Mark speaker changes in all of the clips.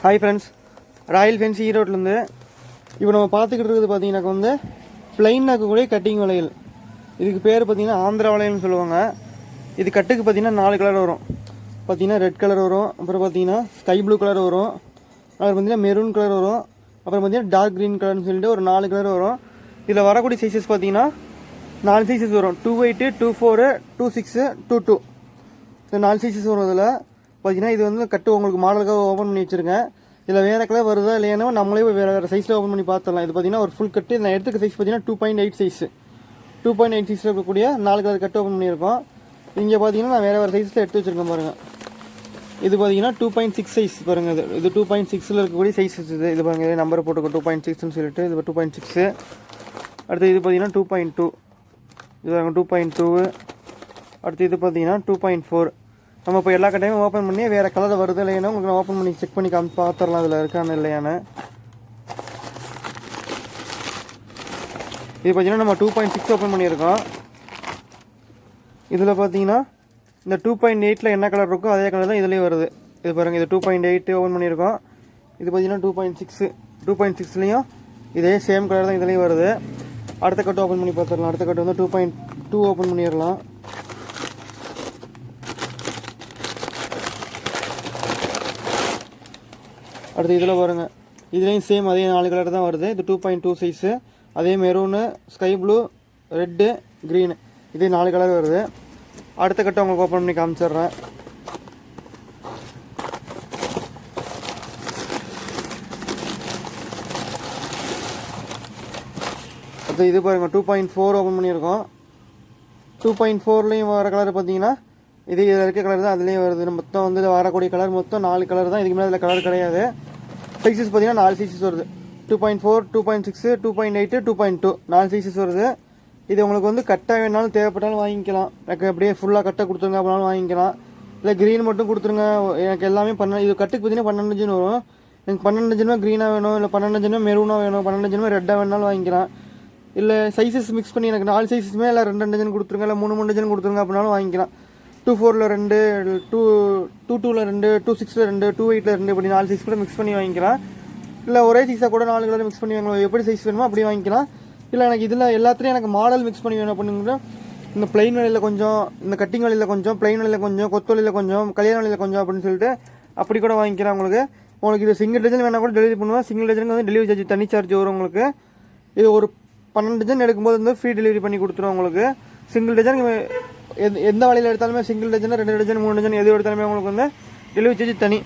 Speaker 1: Hi friends Royal Fence ஈரோட்லேருந்து இப்போ நம்ம பார்த்துக்கிட்டு இருக்கிறது பார்த்தீங்கன்னாக்க வந்து பிளைன் ஆக்கக்கூடிய கட்டிங் வளையல். இதுக்கு பேர் பார்த்தீங்கன்னா ஆந்திரா வளையல்னு சொல்லுவாங்க. இது கட்டுக்கு பார்த்தீங்கன்னா நாலு கலர் வரும். பார்த்தீங்கன்னா ரெட் கலர் வரும். அப்புறம் பார்த்தீங்கன்னா ஸ்கை ப்ளூ கலர் வரும். அப்புறம் பார்த்தீங்கன்னா மெரூன் கலர் வரும். அப்புறம் பார்த்தீங்கன்னா டார்க் க்ரீன் கலர்னு சொல்லிட்டு ஒரு நாலு கலர் வரும். இதில் வரக்கூடிய சைஸஸ் பார்த்தீங்கன்னா நாலு சைஸஸ் வரும். Two eight two four two six two two இந்த நாலு சைஸஸ் வரும் இதில் பார்த்தீங்கன்னா இது வந்து கட்டு உங்களுக்கு மாடலுக்காக ஓப்பன் பண்ணி வச்சுருங்க. இதில் வேறு கலர் வருதா இல்லையானோ நம்மளே வேறு வேறு சைஸில் ஓப்பன் பண்ணி பார்த்துடலாம் இது பார்த்தீங்கன்னா ஒரு ஃபுல் கட்டு நான் எடுத்துக்க சைஸ் பார்த்தீங்கன்னா two point eight size two point eight சைஸில் இருக்கக்கூடிய நாலு கலர் கட்டு ஓப்பன் பண்ணியிருக்கோம். இங்கே பார்த்தீங்கன்னா நான் வேறு வேறு சைஸில் எடுத்து வச்சுருக்கேன் பாருங்கள் இது பார்த்தீங்கன்னா டூ பாயிண்ட் சிக்ஸ் சைஸ் பாருங்கள் இது இது டூ பாயிண்ட் சிக்ஸில் இருக்கக்கூடிய சைஸ் இது. இது பாருங்கள் நம்பர் போட்டுக்கோ டூ பாயிண்ட் சிக்ஸ்னு சொல்லிட்டு இது டூ பாயிண்ட் சிக்ஸு அடுத்து இது பார்த்தீங்கன்னா டூ பாயிண்ட் டூ இது பாருங்கள் டூ பாயிண்ட் டூ அடுத்து இது பார்த்தீங்கன்னா டூ பாயிண்ட் ஃபோர் நம்ம இப்போ எல்லா கட்டையும் ஓப்பன் பண்ணி வேறு கலர் வருது இல்லையானு உங்களுக்கு நான் ஓப்பன் பண்ணி செக் பண்ணி காமி பார்த்துடலாம் அதில் இருக்கான்னு இல்லையான்னு இது பார்த்தீங்கன்னா நம்ம டூ பாயிண்ட் சிக்ஸ் ஓப்பன் பண்ணியிருக்கோம். இதில் பார்த்தீங்கன்னா இந்த டூ பாயிண்ட் எயிட்டில் என்ன கலர் இருக்கோ அதே கலர் தான் இதுலேயும் வருது. இது பாருங்கள் இது டூ பாயிண்ட் எயிட் ஓப்பன் பண்ணியிருக்கோம். இது பார்த்தீங்கன்னா two point six two point சிக்ஸ்லேயும் இதே சேம் கலர் தான் இதுலேயும் வருது. அடுத்த கட்டு ஓப்பன் பண்ணி பார்த்துடலாம் அடுத்த கட்டு வந்து டூ பாயிண்ட் டூ ஓப்பன் பண்ணிடலாம். அடுத்து இதில் பாருங்கள் இதுலேயும் சேம் அதே நாலு கலர் தான் வருது. இது டூ பாயிண்ட் டூ சைஸு அதே maroon sky blue red green இதே நாலு கலர் வருது. அடுத்த கட்டம் உங்களுக்கு ஓப்பன் பண்ணி காமிச்சிடுறேன். அடுத்து இது பாருங்கள் டூ பாயிண்ட் ஃபோர் ஓப்பன் பண்ணியிருக்கோம். டூ பாயிண்ட் ஃபோர்லேயும் வர கலர் பார்த்தீங்கன்னா இது இதில் இருக்க கலர் தான் அதுலேயும் வருது. மொத்தம் வந்து வரக்கூடிய கலர் மொத்தம் நாலு கலர் தான். இதுக்கு மேலே கலர் கிடையாது. சைஸஸ் பார்த்தீங்கன்னா நாலு சைஸஸ் வருது. Two point four two point six two point eight two point two நாலு சைஸஸ் வருது. இது உங்களுக்கு வந்து கட்டாக வேணாலும் தேவைப்பட்டாலும் வாங்கிக்கலாம். எனக்கு அப்படியே ஃபுல்லாக கட்டை கொடுத்துருங்க அப்படினாலும் வாங்கிக்கலாம். இல்லை க்ரீன் மட்டும் கொடுத்துருங்க. எனக்கு எல்லாமே பண்ண இது கட்டுக்கு பார்த்தீங்கன்னா பன்னெண்டு ஜின் வரும். எனக்கு பன்னெண்டு ஜனமே க்ரீனாக வேணும் இல்லை பன்னெண்டு ஜனமே மெரூனாக வேணும் பன்னெண்டு ஜனமே ரெட்டாக வேணாலும் வாங்கிக்கலாம். இல்லை சைஸஸ் மிக்ஸ் பண்ணி எனக்கு நாலு சைஸஸுமே இல்லை ரெண்டு ரெண்டு ஜன் கொடுத்துருங்க இல்லை மூணு மூணு டஜன் கொடுத்துருங்க அப்படின்னாலும் வாங்கிக்கலாம். டூ ஃபோரில் ரெண்டு டூ டூ டூவில் ரெண்டு டூ சிக்ஸில் ரெண்டு டூ எயிட்டில் ரெண்டு இப்படி நாலு சைஸ் கூட மிக்ஸ் பண்ணி வாங்கிக்கலாம். இல்லை ஒரே சைஸாக கூட நாலு கலர் மிக்ஸ் பண்ணி வாங்கலாம். எப்படி சைஸ் வேணுமோ அப்படி வாங்கிக்கலாம். இல்லை எனக்கு இதில் எல்லாத்துலேயும் எனக்கு மாடல் மிக்ஸ் பண்ணி வேணும் அப்படிங்கிற இந்த பிளைன் வழியில் கொஞ்சம் இந்த கட்டிங் வழியில் கொஞ்சம் பிளைன் வழியில் கொஞ்சம் கொத்து வழியில் கொஞ்சம் கல்யாண வழியில் கொஞ்சம் அப்படின்னு சொல்லிட்டு அப்படி கூட வாங்கிக்கிறேன் உங்களுக்கு. உங்களுக்கு இது சிங்கிள் டஜன் வேணால் கூட டெலிவரி பண்ணுவேன். சிங்கிள் டஜனுக்கு வந்து டெலிவரி சார்ஜ் தனி சார்ஜ் வரும் உங்களுக்கு. இது ஒரு பன்னெண்டு டஜன் எடுக்கும்போது வந்து ஃப்ரீ டெலிவரி பண்ணி கொடுத்துருவோம் உங்களுக்கு. சிங்கிள் டஜன் எந்த எந்த வழியில் எடுத்தாலுமே சிங்கிள் டஜன் ரெண்டு டஜன் மூணு டஜன் எது எடுத்தாலுமே உங்களுக்கு வந்து டெலிவரி சார்ஜ் தனி.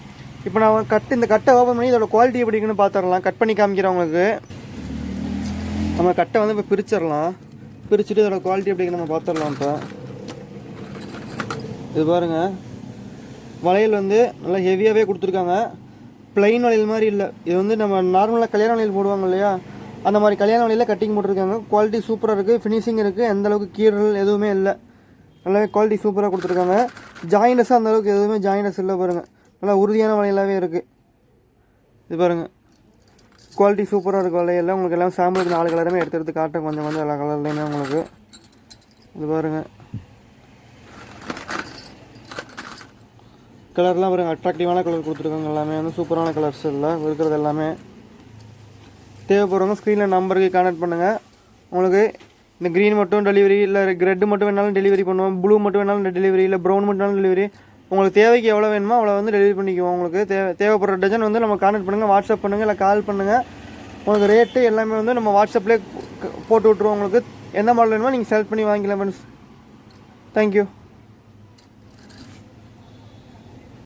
Speaker 1: இப்போ நான் கட் இந்த கட்டை ஓப்பன் பண்ணி இதோட குவாலிட்டி எப்படி இருக்குன்னு பார்த்துடலாம் கட் பண்ணி காமிக்கிறேன் உங்களுக்கு. நம்ம கட்டை வந்து இப்போ பிரிச்சிடலாம். பிரிச்சுட்டு இதோட குவாலிட்டி எப்படி நம்ம பார்த்துடலாம் இப்போ. இது பாருங்க. வளையல் வந்து நல்லா ஹெவியாகவே கொடுத்துருக்காங்க. பிளைன் வளையல் மாதிரி இல்லை. இது வந்து நம்ம நார்மலாக கல்யாண வளையல் போடுவாங்க இல்லையா? அந்த மாதிரி கல்யாண வளையலில் கட்டிங் போட்டிருக்காங்க. குவாலிட்டி சூப்பராக இருக்குது ஃபினிஷிங் இருக்குது எந்தளவுக்கு கீரல் கீறல் எதுவுமே இல்லை. நல்லாவே குவாலிட்டி சூப்பராக கொடுத்துருக்காங்க. ஜாயினஸும் அந்தளவுக்கு எதுவுமே ஜாயினஸ் இல்லை பாருங்கள் நல்லா உறுதியான வளையலாகவே இருக்குது இது பாருங்கள் குவாலிட்டி சூப்பராக இருக்கும் வலையெல்லாம் உங்களுக்கு எல்லாம் சாம்பிளுக்கு நாலு கலருமே எடுத்து எடுத்து காட்டும் கொஞ்சம் கொஞ்சம் எல்லா கலர்லையுமே உங்களுக்கு. இது பாருங்கள் கலர்லாம் பாருங்கள் அட்ராக்டிவான கலர் கொடுத்துருக்காங்க. எல்லாமே வந்து சூப்பரான கலர்ஸ் இல்லை. இருக்கிறது எல்லாமே. தேவைப்படுறவங்க ஸ்க்ரீனில் நம்பருக்கு கான்டாக்ட் பண்ணுங்கள் உங்களுக்கு இந்த க்ரீன் மட்டும் டெலிவரி இல்லை ரெட் மட்டும் வேணாலும் டெலிவரி பண்ணுவோம் ப்ளூ மட்டும் வேணாலும் டெலிவரி இல்லை ப்ரௌன் மட்டும் வேணாலும் டெலிவரி உங்களுக்கு தேவைக்கு எவ்வளோ வேணுமோ அவ்வளோ வந்து டெலிவரி பண்ணிக்குவோம். உங்களுக்கு தேவை தேவைப்படுற டஜன் வந்து நம்ம கான்டாக்ட் பண்ணுங்கள் வாட்ஸ்அப் பண்ணுங்கள் இல்லை கால் பண்ணுங்கள் உங்களுக்கு ரேட்டு எல்லாமே வந்து நம்ம வாட்ஸ்அப்லேயே போட்டு விட்ருவோம் உங்களுக்கு. எந்த மாடல் வேணுமோ நீங்கள் செலக்ட் பண்ணி வாங்கிக்கலாம் ஃப்ரெண்ட்ஸ் தேங்க்யூ